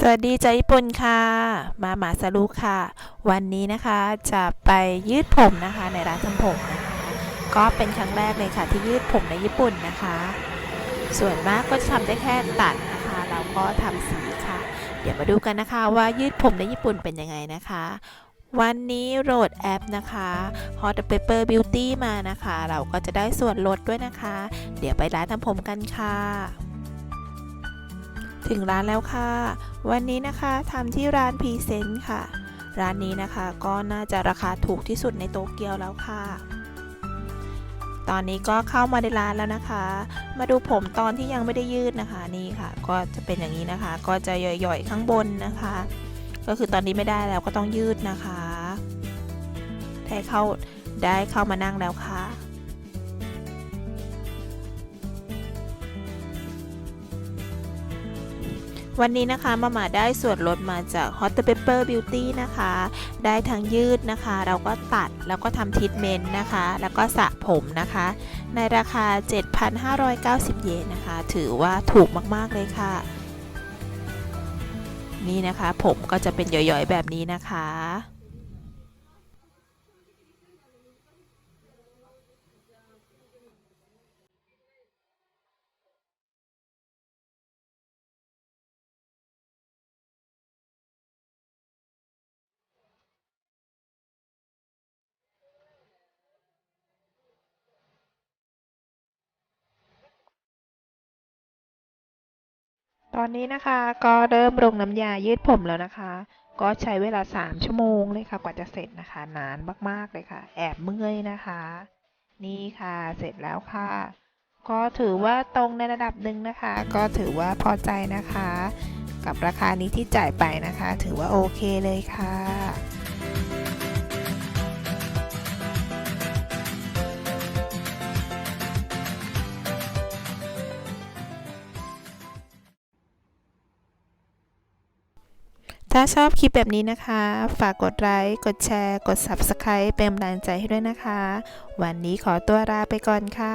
สวัสดีจาญี่ปุ่นค่ะ มาหมาสรุค่ะ วันนี้นะคะจะไปยืดผมนะคะในร้านทำผมนะคะก็เป็นครั้งแรกเลยค่ะที่ยืดผมในญี่ปุ่นนะคะ ส่วนมากก็จะทำได้แค่ตัดนะคะแล้วก็ทำสีค่ะ เดี๋ยวมาดูกันนะคะว่ายืดผมในญี่ปุ่นเป็นยังไงนะคะ วันนี้โหลดแอปนะคะ Hot Pepper Beauty มานะคะ เราก็จะได้ส่วนลดด้วยนะคะ เดี๋ยวไปร้านทำผมกันค่ะ ถึงร้านแล้วค่ะ วันนี้นะคะทำที่ร้านพรีเซนต์ค่ะ ร้านนี้นะคะก็น่าจะราคาถูกที่สุดในโตเกียวแล้วค่ะ ตอนนี้ก็เข้ามาในร้านแล้วนะคะ มาดูผมตอนที่ยังไม่ได้ยืดนะคะนี่ค่ะ ก็จะเป็นอย่างนี้นะคะ ก็จะหย่อยๆข้างบนนะคะ ก็คือตอนนี้ไม่ได้แล้วก็ต้องยืดนะคะได้เข้าได้เข้ามานั่งแล้วค่ะ วันนี้นะคะมาม่าได้ส่วนลดมาจาก Hot Pepper Beauty นะคะ ได้ทั้งยืดนะคะ เราก็ตัดแล้วก็ทำทิทเมนต์นะคะ แล้วก็สระผมนะคะ ในราคา 7,590 เยนนะคะ ถือว่าถูกมากๆเลยค่ะ นี่นะคะผมก็จะเป็นหย่อยๆแบบนี้นะคะ ตอนนี้นะคะก็เริ่มลงน้ำยายืดผมแล้วนะคะ ก็ใช้เวลา 3 ชั่วโมงเลยค่ะ กว่าจะเสร็จนะคะ นานมากๆเลยค่ะ แอบเมื่อยนะคะ นี่ค่ะเสร็จแล้วค่ะ ก็ถือว่าตรงในระดับหนึ่งนะคะ ก็ถือว่าพอใจนะคะ กับราคานี้ที่จ่ายไปนะคะ ถือว่าโอเคเลยค่ะ ถ้าชอบคลิปแบบนี้นะคะ ฝากกดไลค์ กดแชร์ กด Subscribe เป็นกำลังใจให้ด้วยนะคะ วันนี้ขอตัวลาไปก่อนค่ะ